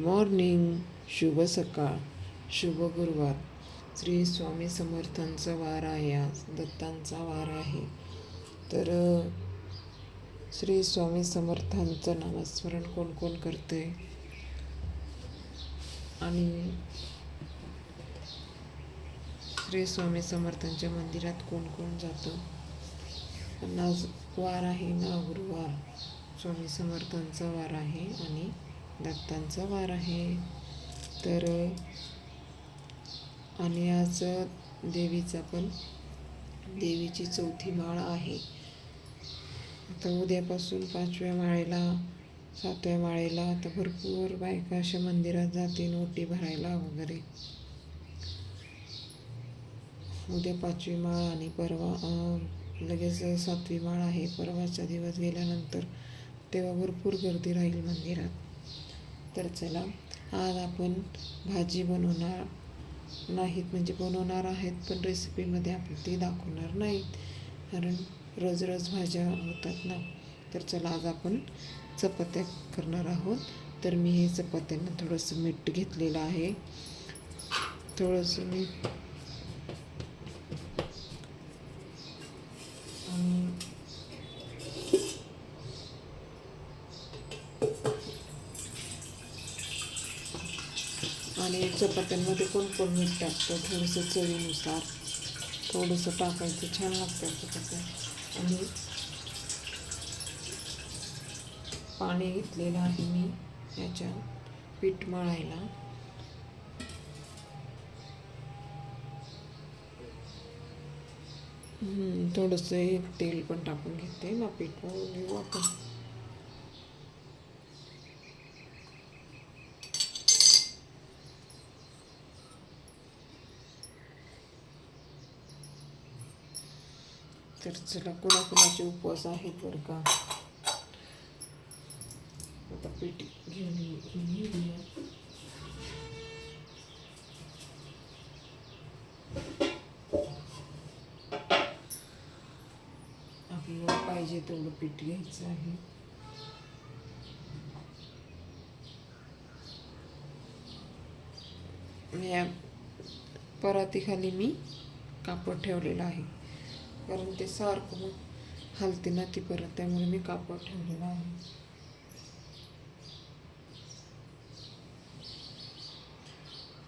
Morning शुभ सकाळ शुभ गुरुवार. श्री स्वामी समर्थांचा वार आहे आज दत्तांचा वार आहे. तर श्री स्वामी समर्थांचं नामस्मरण कोण कोण करते आणि श्री स्वामी समर्थांच्या मंदिरात कोण कोण जातं? पण आज वार आहे ना गुरुवार. स्वामी समर्थांचा वार आहे आणि दत्तांचा वार आहे. तर आणि आज देवीचा पण देवीची चौथी माळ आहे. आता उद्यापासून पाचव्या माळेला सातव्या माळेला आता भरपूर बायका अशा मंदिरात जातील ओटी भरायला वगैरे. उद्या पाचवी माळ आणि परवा लगेच सातवी माळ आहे. परवाचा दिवस गेल्यानंतर तेव्हा भरपूर गर्दी राहील मंदिरात. तर चला आज आपण भाजी बनवणार नाहीत म्हणजे बनवणार आहेत पण रेसिपीमध्ये आपण ती दाखवणार नाहीत. कारण रोज रोज भाज्या होतात ना तर चला आज आपण चपात्या करणार आहोत. तर मी हे चपात्यांना थोडंसं मीठ घेतलेलं आहे. थोडंसं मीठ आणि आणि चपात्यांमध्ये कोणकोण मीठ टाकतं थोडंसं चवीनुसार. थोडंसं टाकायचं छान लागतं चपात्या आणि पाणी घेतलेलं आहे मी याच्या पीठ मळायला. थोडंसं एक तेल पण टाकून घेते. ना पीठ मळून घेऊ आपण. तर चला कोणाकोणाचे उपवास आहेत बरं का? आता पीठ घेऊन घेऊन आपल्याला पाहिजे तेवढं पीठ घ्यायचं आहे. या परातीखाली मी कापड ठेवलेलं आहे. कारण ते सारखं हलते ना ती परत त्यामुळे मी कापड ठेवलेलं आहे.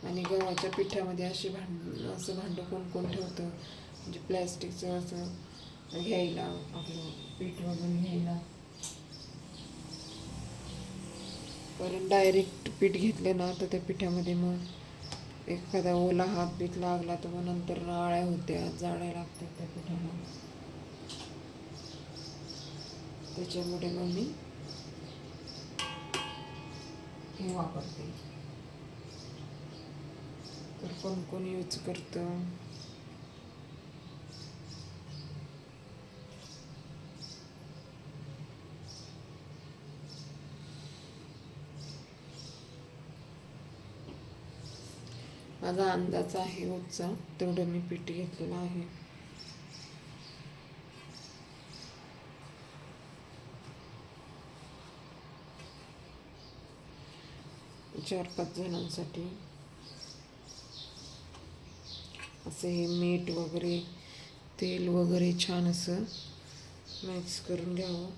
आणि गव्हाच्या पिठामध्ये असे भांड असं भांडं कोण कोण ठेवतं? म्हणजे प्लॅस्टिकचं असं घ्यायला आपलं पीठ वगैरे घ्यायला. कारण डायरेक्ट पीठ घेतलं ना तर त्या पिठामध्ये मग एखादा ओला हात बीत लागला तर मग नंतर आळ्या होत्या जाळ्या लागतात त्या पिठाला. त्याच्यामुळे मग मी हे वापरते. तर कोण कोण यूज करतं? माझा अंदाज आहे रोजचा तेवढं मी पीठ घेतलेलं आहे. चार पाच जणांसाठी. असं हे मीठ वगैरे तेल वगैरे छान असं मिक्स करून घ्यावं.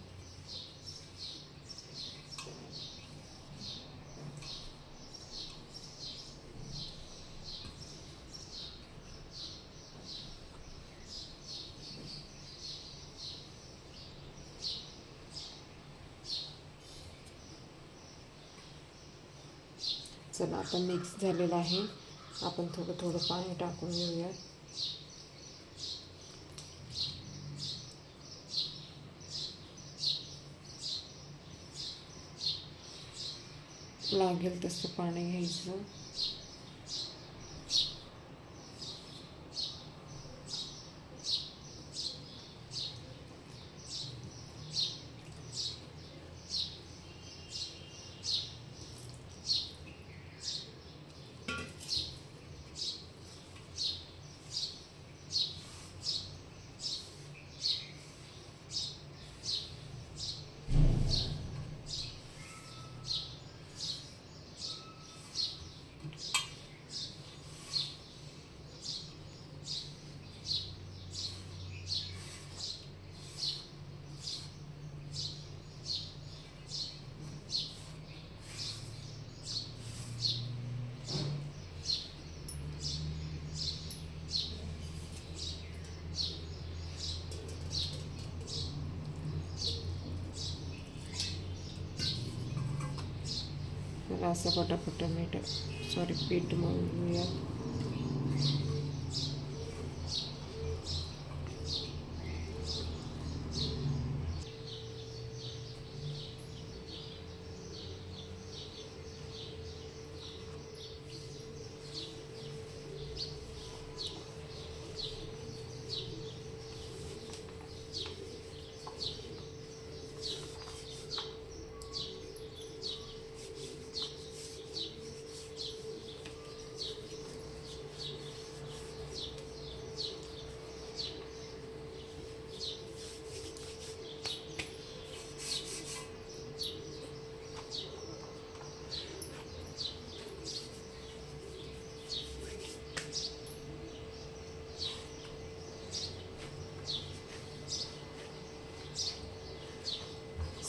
चला आता मिक्स झालेलं आहे. आपण थोडं थोडं पाणी टाकून घेऊया. लागेल तसं पाणी घ्यायचं. चला असं पटापट मीठ सॉरी पीठ मळूया.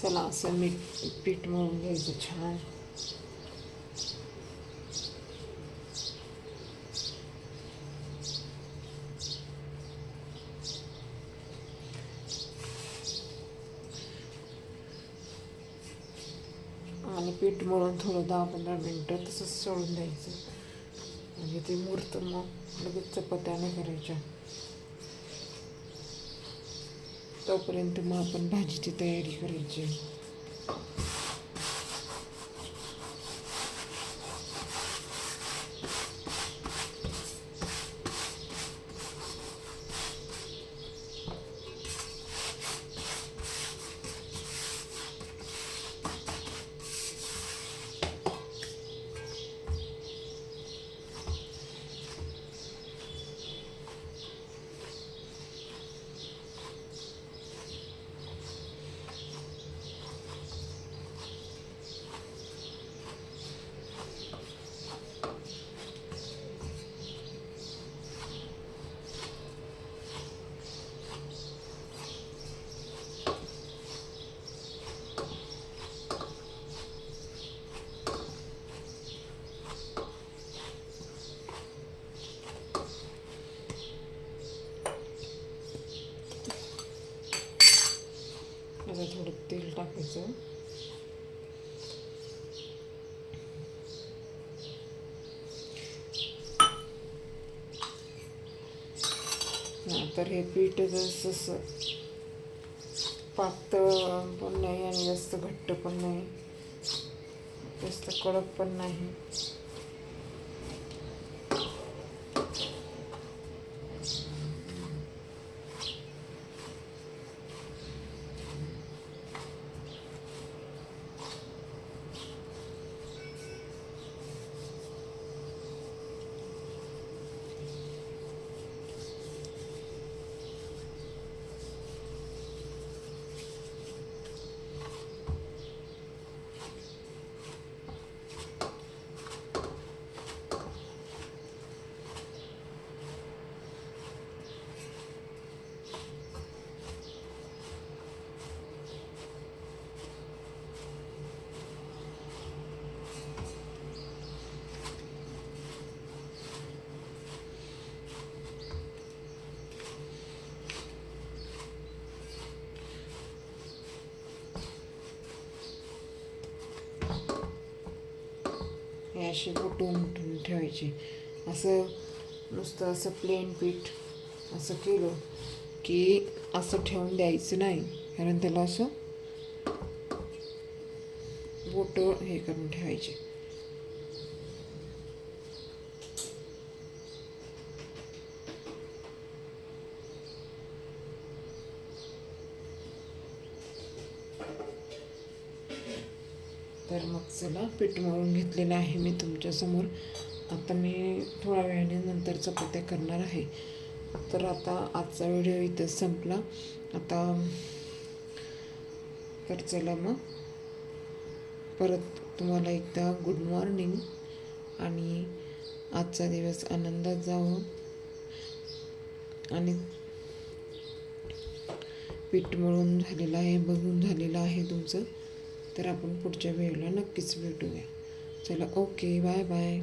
चला असं मीठ पीठ मळून घ्यायचं छान. आणि पीठ मळून थोडं दहा पंधरा मिनटं तसंच सोडून द्यायचं. म्हणजे ते मूर्त मग लगेच चपात्याने करायच्या. तोपर्यंत मग आपण भाजीची तयारी करायची आता थोडं तेल टाकायचं हा, तर हे पीठ जसं पातळ पण नाही आणि जास्त घट्ट पण नाही जास्त कडक पण नाही. हे असे उठून ठेवायचे. असं नुसतं असं प्लेन पीठ असं केलं की असं ठेवून द्यायचं नाही. कारण त्याला असं बोट हे करून ठेवायचे. तर मग चला पीठ मळून घेतलेलं आहे मी तुमच्यासमोर. आता मी थोड्या वेळाने नंतर चपात्या करणार आहे. तर आता आजचा व्हिडिओ इथं संपला. आता तर चला मग. परत तुम्हाला एकदा गुड मॉर्निंग आणि आजचा दिवस आनंदात जावं. आणि पीठ मळून झालेलं आहे बघून झालेलं आहे तुमचं. तर आपण पुढच्या वेळेला नक्कीच भेटूया. चला ओके बाय बाय.